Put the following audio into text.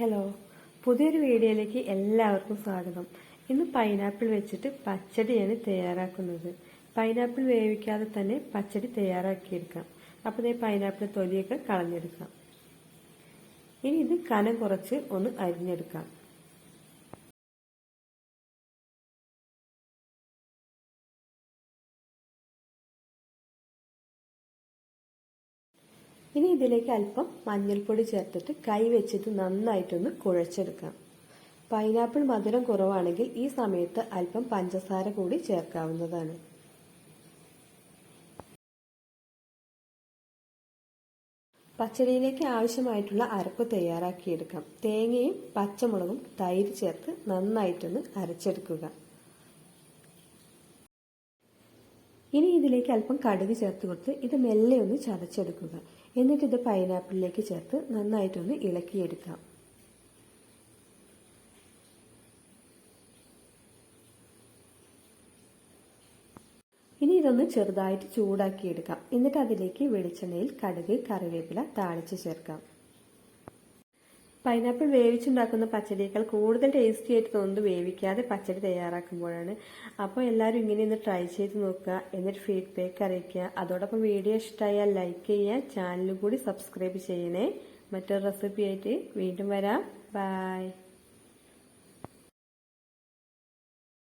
Hello പുതിയൊരു വീഡിയോയിലേക്ക് എല്ലാവർക്കും സ്വാഗതം. ഇന്ന് പൈനാപ്പിൾ വെച്ചിട്ട് പച്ചടിയാണ് തയ്യാറാക്കുന്നത്. പൈനാപ്പിൾ വേവിക്കാതെ തന്നെ പച്ചടി തയ്യാറാക്കിയെടുക്കാം. അപ്പോൾ ഈ പൈനാപ്പിൾ തൊലിയൊക്കെ കളഞ്ഞെടുക്കാം. ഇനി ഇത് കനം കുറച്ച് ഒന്ന് അരിഞ്ഞെടുക്കാം. ഇനി ഇതിലേക്ക് അല്പം മഞ്ഞൾപ്പൊടി ചേർത്തിട്ട് കൈ വെച്ചിട്ട് നന്നായിട്ടൊന്ന് കുഴച്ചെടുക്കാം പൈനാപ്പിൾ മധുരം കുറവാണെങ്കിൽ ഈ സമയത്ത് അല്പം പഞ്ചസാര കൂടി ചേർക്കാവുന്നതാണ്. പച്ചടിയിലേക്ക് ആവശ്യമായിട്ടുള്ള അരപ്പ് തയ്യാറാക്കിയെടുക്കാം. തേങ്ങയും പച്ചമുളകും തൈര് ചേർത്ത് നന്നായിട്ടൊന്ന് അരച്ചെടുക്കുക. ഇനി ഇതിലേക്ക് അല്പം കടുക് ചേർത്ത് കൊടുത്ത് ഇത് മെല്ലെ ഒന്ന് ചതച്ചെടുക്കുക. എന്നിട്ട് ഇത് പൈനാപ്പിളിലേക്ക് ചേർത്ത് നന്നായിട്ടൊന്ന് ഇളക്കിയെടുക്കാം. ഇനി ഇതൊന്ന് ചെറുതായിട്ട് ചൂടാക്കിയെടുക്കാം. എന്നിട്ട് അതിലേക്ക് വെളിച്ചെണ്ണയിൽ കടുക് കറിവേപ്പില താളിച്ച് ചേർക്കാം. പൈനാപ്പിൾ വേവിച്ചുണ്ടാക്കുന്ന പച്ചടിയേക്കാൾ കൂടുതൽ ടേസ്റ്റി ആയിട്ട് തോന്നുന്നത് വേവിക്കാതെ പച്ചടി തയ്യാറാക്കുമ്പോഴാണ്. അപ്പോൾ എല്ലാവരും ഇങ്ങനെ ഒന്ന് ട്രൈ ചെയ്ത് നോക്കുക എന്നിട്ട് ഫീഡ്ബാക്ക് അറിയിക്കുക. അതോടൊപ്പം വീഡിയോ ഇഷ്ടമായാൽ ലൈക്ക് ചെയ്യുക ചാനലും കൂടി സബ്സ്ക്രൈബ് ചെയ്യണേ. മറ്റൊരു റെസിപ്പി ആയിട്ട് വീണ്ടും വരാം. ബൈ